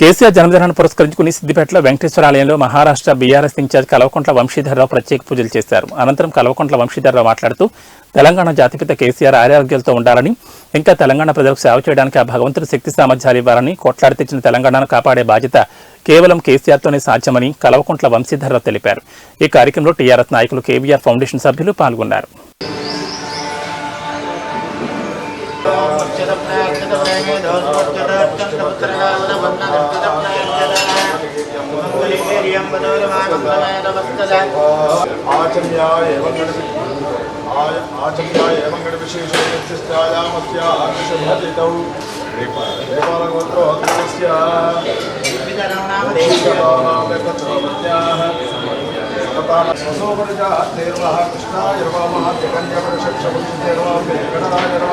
కేసీఆర్ జన్మదినాన్ని పురస్కరించుకుని సిద్దిపేటలో వెంకటేశ్వర ఆలయంలో మహారాష్ట్ర బీఆర్ఎస్ ఇన్ఛార్జ్ కల్వకుంట్ల వంశీధరరావు ప్రత్యేక పూజలు చేశారు. అనంతరం కల్వకుంట్ల వంశీధరరావు మాట్లాడుతూ తెలంగాణ జాతిపిత కేసీఆర్ ఆరోగ్యాలతో ఉండాలని ఇంకా తెలంగాణ ప్రజలకు సేవ చేయడానికి ఆ భగవంతుడు శక్తి సామర్థ్యాలు ఇవ్వాలని కొట్లాడి తెచ్చిన తెలంగాణను కాపాడే బాధ్యత కేవలం కేసీఆర్తోనే సాధ్యమని కల్వకుంట్ల వంశీధరరావు తెలిపారు. ఈ కార్యక్రమంలో టీఆర్ఎస్ నాయకులు కేవీఆర్ ఫౌండేషన్ సభ్యులు పాల్గొన్నారు. ఆచమ్యాగణవిశేషాయామస్యాకర్షభజితౌ స్వసోపరిజాతేర్వ కృష్ణాయ వామహ జగన్యవర్షక్షపుంజేర్వ వెంకటరాజర్వ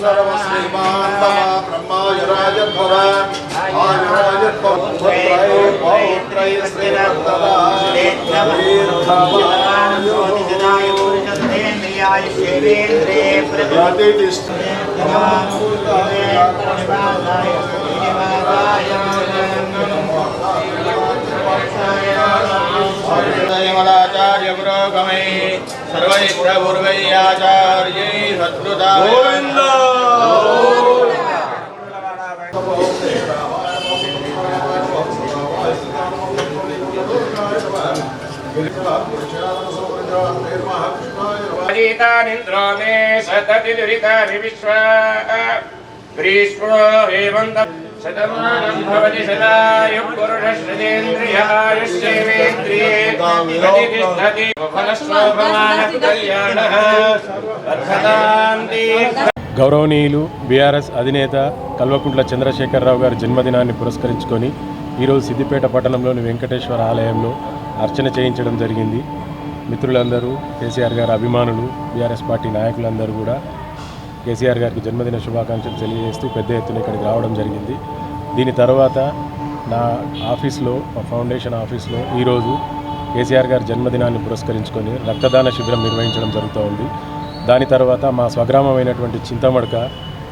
సర్వ శ్రీమాన్ తమ బ్రహ్మాయ రాజభవ ప్రతిష్ఠ श्रीवर्तदा देवेन्द्रे ाचार्य पुरोगमै सर्वैत्रपूर्वैयाचार्यै सद्गुता अजीतानिन्द्रो मे सतति दुरितानि विश्वा ग्रीष्मो हेमन्त शतमानं भवति सदायुः पुरुषश्रजेन्द्रियायुष्येवेन्द्रिये प्रतिष्ठति గౌరవనీయులు బీఆర్ఎస్ అధినేత కల్వకుంట్ల చంద్రశేఖరరావు గారి జన్మదినాన్ని పురస్కరించుకొని ఈరోజు సిద్దిపేట పట్టణంలోని వెంకటేశ్వర ఆలయంలో అర్చన చేయించడం జరిగింది. మిత్రులందరూ కేసీఆర్ గారి అభిమానులు బీఆర్ఎస్ పార్టీ నాయకులందరూ కూడా కేసీఆర్ గారికి జన్మదిన శుభాకాంక్షలు తెలియజేస్తూ పెద్ద ఎత్తున ఇక్కడికి రావడం జరిగింది. దీని తర్వాత నా ఆఫీస్లో మా ఫౌండేషన్ ఆఫీస్లో ఈరోజు కేసీఆర్ గారి జన్మదినాన్ని పురస్కరించుకొని రక్తదాన శిబిరం నిర్వహించడం జరుగుతూ ఉంది. దాని తర్వాత మా స్వగ్రామమైనటువంటి చింతమడక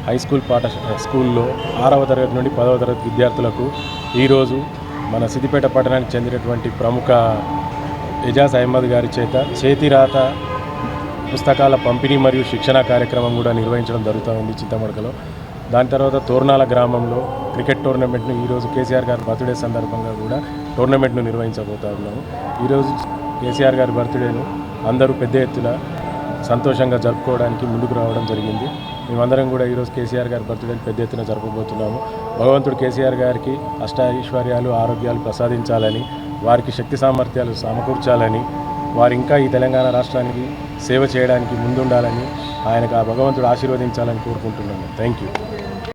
హై స్కూల్ పాఠ స్కూల్లో ఆరవ తరగతి నుండి పదవ తరగతి విద్యార్థులకు ఈరోజు మన సిద్దిపేట పట్టణానికి చెందినటువంటి ప్రముఖ ఎజాజ్ అహ్మద్ గారి చేత చేతిరాత పుస్తకాల పంపిణీ మరియు శిక్షణ కార్యక్రమం కూడా నిర్వహించడం జరుగుతూ ఉంది చింతమడకలో. దాని తర్వాత తోర్నాల గ్రామంలో క్రికెట్ టోర్నమెంట్ను ఈరోజు కేసీఆర్ గారి బర్త్డే సందర్భంగా కూడా టోర్నమెంట్ను నిర్వహించబోతా ఉన్నాము. ఈరోజు కేసీఆర్ గారి బర్త్డేను అందరూ పెద్ద ఎత్తున సంతోషంగా జరుపుకోవడానికి ముందుకు రావడం జరిగింది. మేమందరం కూడా ఈరోజు కేసీఆర్ గారి బర్త్డేని పెద్ద ఎత్తున జరపబోతున్నాము భగవంతుడు కేసీఆర్ గారికి అష్ట ఐశ్వర్యాలు ఆరోగ్యాలు ప్రసాదించాలని వారికి శక్తి సామర్థ్యాలు సమకూర్చాలని వారు ఇంకా ఈ తెలంగాణ రాష్ట్రానికి సేవ చేయడానికి ముందుండాలని ఆయనకు ఆ భగవంతుడు ఆశీర్వదించాలని కోరుకుంటున్నాను. Thank you.